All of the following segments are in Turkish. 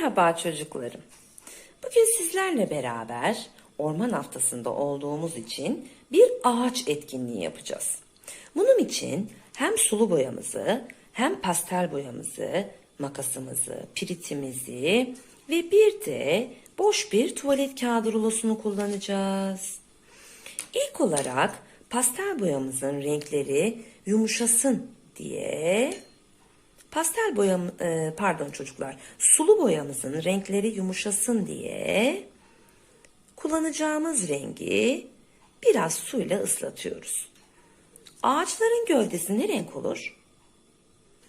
Merhaba çocuklarım. Bugün sizlerle beraber orman haftasında olduğumuz için bir ağaç etkinliği yapacağız. Bunun için hem sulu boyamızı hem pastel boyamızı, makasımızı, piritimizi ve bir de boş bir tuvalet kağıdı rulosunu kullanacağız. İlk olarak pastel boyamızın renkleri yumuşasın diye pastel boyam e, pardon çocuklar sulu boyamızın renkleri yumuşasın diye kullanacağımız rengi biraz suyla ıslatıyoruz. Ağaçların gövdesi ne renk olur?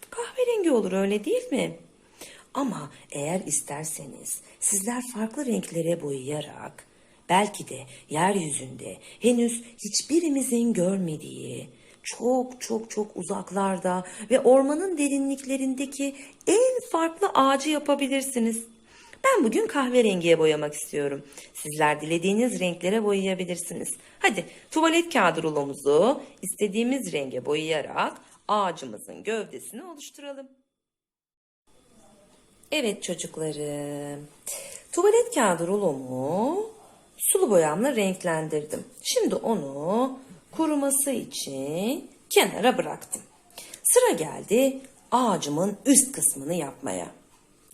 Kahverengi olur öyle değil mi? Ama eğer isterseniz sizler farklı renklere boyayarak belki de yeryüzünde henüz hiçbirimizin görmediği çok çok çok uzaklarda ve ormanın derinliklerindeki en farklı ağacı yapabilirsiniz. Ben bugün kahverengiye boyamak istiyorum. Sizler dilediğiniz renklere boyayabilirsiniz. Hadi tuvalet kağıdı rulomuzu istediğimiz renge boyayarak ağacımızın gövdesini oluşturalım. Evet çocuklarım. Tuvalet kağıdı rulomu sulu boyamla renklendirdim. Şimdi onu kuruması için kenara bıraktım. Sıra geldi ağacımın üst kısmını yapmaya.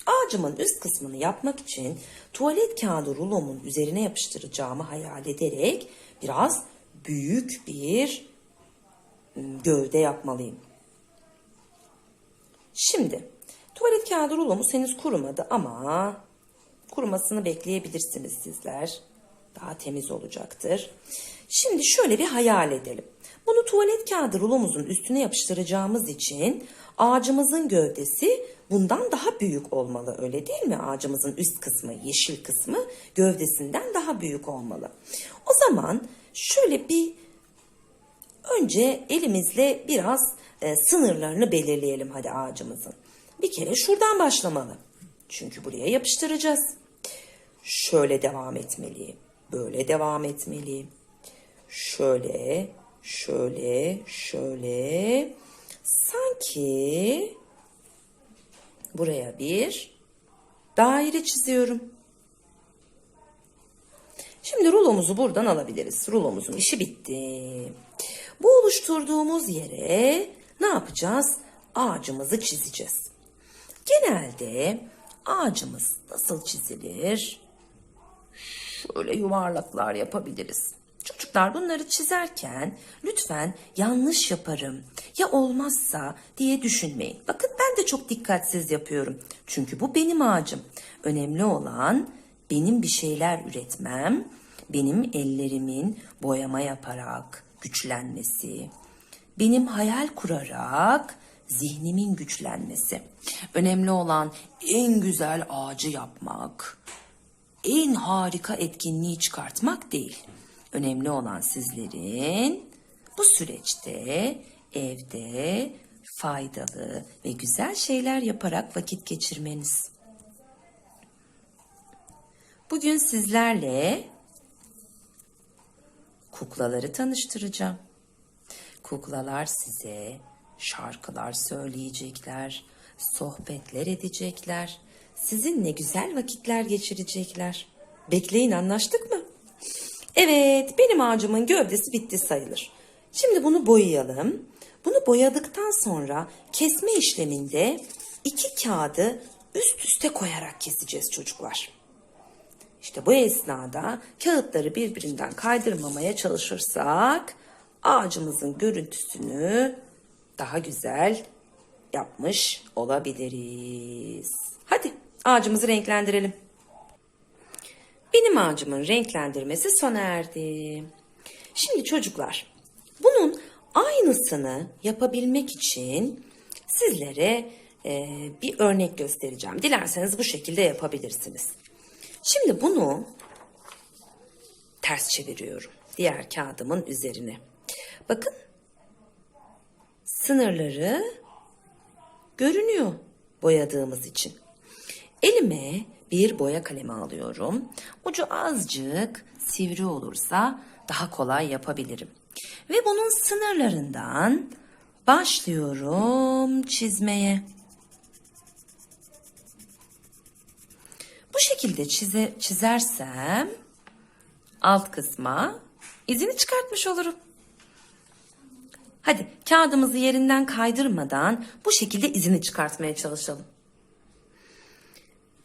Ağacımın üst kısmını yapmak için tuvalet kağıdı rulomun üzerine yapıştıracağımı hayal ederek biraz büyük bir ım, gövde yapmalıyım. Şimdi tuvalet kağıdı rulomuz henüz kurumadı ama kurumasını bekleyebilirsiniz sizler. Daha temiz olacaktır. Şimdi şöyle bir hayal edelim. Bunu tuvalet kağıdı rulomuzun üstüne yapıştıracağımız için ağacımızın gövdesi bundan daha büyük olmalı öyle değil mi? Ağacımızın üst kısmı, yeşil kısmı gövdesinden daha büyük olmalı. O zaman şöyle bir Önce elimizle biraz e, sınırlarını belirleyelim hadi ağacımızın. Bir kere şuradan başlamalı. Çünkü buraya yapıştıracağız. Şöyle devam etmeli. Böyle devam etmeli. Şöyle, şöyle, şöyle. Sanki buraya bir daire çiziyorum. Şimdi rulomuzu buradan alabiliriz. Rulomuzun işi bitti. Bu oluşturduğumuz yere ne yapacağız? Ağacımızı çizeceğiz. Genelde ağacımız nasıl çizilir? Şöyle yuvarlaklar yapabiliriz. Çocuklar bunları çizerken lütfen yanlış yaparım ya olmazsa diye düşünmeyin. Bakın ben de çok dikkatsiz yapıyorum. Çünkü bu benim ağacım. Önemli olan benim bir şeyler üretmem, benim ellerimin boyama yaparak güçlenmesi, benim hayal kurarak zihnimin güçlenmesi. Önemli olan en güzel ağacı yapmak, en harika etkinliği çıkartmak değil. Önemli olan sizlerin bu süreçte evde faydalı ve güzel şeyler yaparak vakit geçirmeniz. Bugün sizlerle kuklaları tanıştıracağım. Kuklalar size şarkılar söyleyecekler, sohbetler edecekler, sizinle güzel vakitler geçirecekler. Bekleyin anlaştık mı? Evet, benim ağacımın gövdesi bitti sayılır. Şimdi bunu boyayalım. Bunu boyadıktan sonra kesme işleminde iki kağıdı üst üste koyarak keseceğiz çocuklar. İşte bu esnada kağıtları birbirinden kaydırmamaya çalışırsak ağacımızın görüntüsünü daha güzel yapmış olabiliriz. Hadi ağacımızı renklendirelim. Benim ağacımın renklendirmesi sona erdi. Şimdi çocuklar, bunun aynısını yapabilmek için sizlere e, bir örnek göstereceğim. Dilerseniz bu şekilde yapabilirsiniz. Şimdi bunu ters çeviriyorum. Diğer kağıdımın üzerine. Bakın sınırları görünüyor boyadığımız için. Elime bir boya kalemi alıyorum. Ucu azıcık sivri olursa daha kolay yapabilirim. Ve bunun sınırlarından başlıyorum çizmeye. şekilde çize, çizersem alt kısma izini çıkartmış olurum. Hadi kağıdımızı yerinden kaydırmadan bu şekilde izini çıkartmaya çalışalım.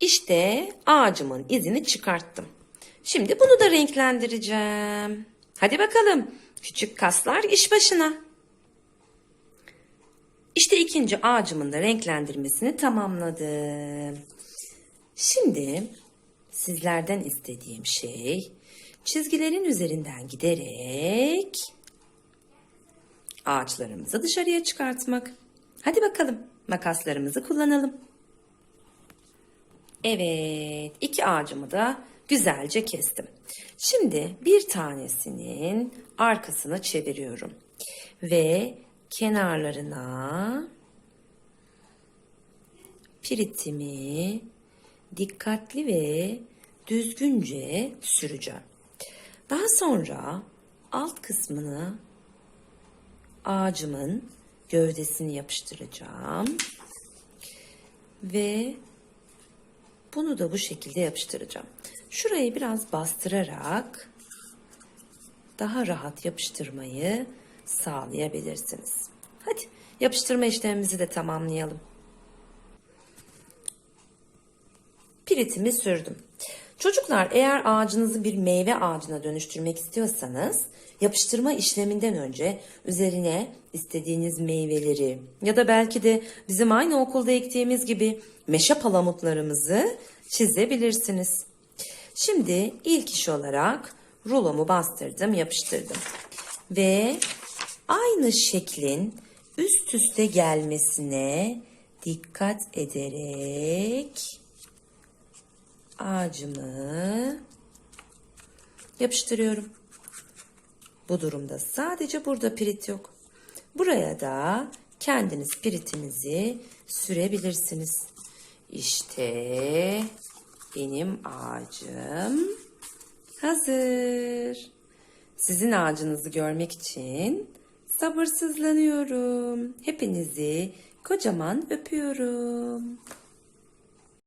İşte ağacımın izini çıkarttım. Şimdi bunu da renklendireceğim. Hadi bakalım. Küçük kaslar iş başına. İşte ikinci ağacımın da renklendirmesini tamamladım. Şimdi sizlerden istediğim şey çizgilerin üzerinden giderek ağaçlarımızı dışarıya çıkartmak. Hadi bakalım makaslarımızı kullanalım. Evet, iki ağacımı da güzelce kestim. Şimdi bir tanesinin arkasını çeviriyorum ve kenarlarına piritimi dikkatli ve düzgünce süreceğim. Daha sonra alt kısmını ağacımın gövdesini yapıştıracağım. Ve bunu da bu şekilde yapıştıracağım. Şurayı biraz bastırarak daha rahat yapıştırmayı sağlayabilirsiniz. Hadi yapıştırma işlemimizi de tamamlayalım. Piritimi sürdüm. Çocuklar eğer ağacınızı bir meyve ağacına dönüştürmek istiyorsanız yapıştırma işleminden önce üzerine istediğiniz meyveleri ya da belki de bizim aynı okulda ektiğimiz gibi meşe palamutlarımızı çizebilirsiniz. Şimdi ilk iş olarak rulomu bastırdım, yapıştırdım. Ve aynı şeklin üst üste gelmesine dikkat ederek ağacımı yapıştırıyorum. Bu durumda sadece burada pirit yok. Buraya da kendiniz piritinizi sürebilirsiniz. İşte benim ağacım hazır. Sizin ağacınızı görmek için sabırsızlanıyorum. Hepinizi kocaman öpüyorum.